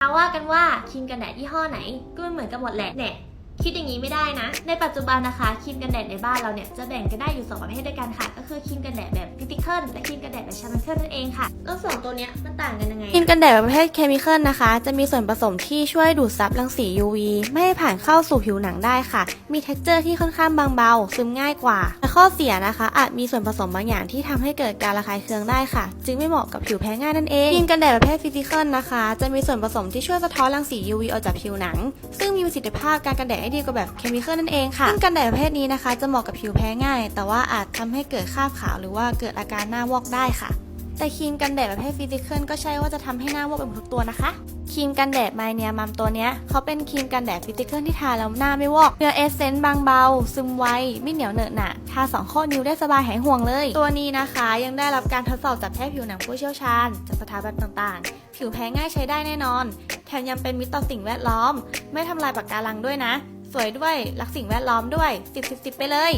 เอาว่ากันว่าครีมกันแดดยี่ห้อไหนก็ไม่เหมือนกันหมดแหละเนี่ย คิดอย่างนี้ไม่ได้นะ ในปัจจุบันนะคะครีมกันแดดในบ้านเราเนี่ยจะแบ่งกันได้อยู่ 2 ประเภทด้วยกันค่ะ ก็คือครีมกันแดดแบบฟิสิกอลและครีมกันแดดแบบชามันเคิลนั่นเองค่ะแล้วสองตัวเนี้ยมันต่างกันยังไงครีมกันแดดประเภทเคมีเคอลนะคะ จะมีส่วนผสมที่ช่วยดูดซับรังสี UV ไม่ให้ผ่านเข้าสู่ผิวหนังได้ค่ะ มีเท็กเจอร์ที่ค่อนข้างบางเบา ซึมง่ายกว่าแต่ข้อเสียนะคะ อาจมีส่วนผสมบางอย่างที่ทำให้เกิดการระคายเคืองได้ค่ะ จึงไม่เหมาะกับผิวแพ้ง่ายนั่นเองครีมกันแดดประเภทฟิสิกอลนะคะ จะมีส่วนผสมที่ช่วยสะท้อนรังสี UV ออกจากผิวหนัง ซึ่งมีประสิทธิภาพการกันแดดได้ดีกว่าแบบเคมีคอลนั่นเองค่ะครีมกันแดดประเภทนี้นะคะ จะเหมาะกับผิวแพ้ง่าย แต่ว่าอาจทำให้เกิดคราบขาวหรือว่าเกิดอาการหน้าวอกได้ค่ะ แต่ครีมกันแดดประเภทฟิสิกอลก็ใช่ว่าจะทำให้หน้าวอกไปหมดทุกตัวนะคะครีมกันแดดไมเนียมัมตัวเนี้ยเขาเป็นครีมกันแดดฟิสิกอลที่ทาแล้วหน้าไม่วอกเนื้อเอสเซนต์บางเบา ซึมไว ไม่เหนียวเหนอะหนะทาสองข้อนิ้วได้สบายหายห่วงเลย ตัวนี้นะคะยังได้รับการทดสอบจากแพทย์ผิวหนังผู้เชี่ยวชาญ จากสถาบันต่างๆ ผิวแพ้ง่ายใช้ได้แน่นอน แถมยังเป็นมิตรต่อสิ่งแวดล้อม ไม่ทำลายปะการังด้วยนะ สวยด้วย รักสิ่งแวดล้อมด้วย 10 10 10 ไปเลย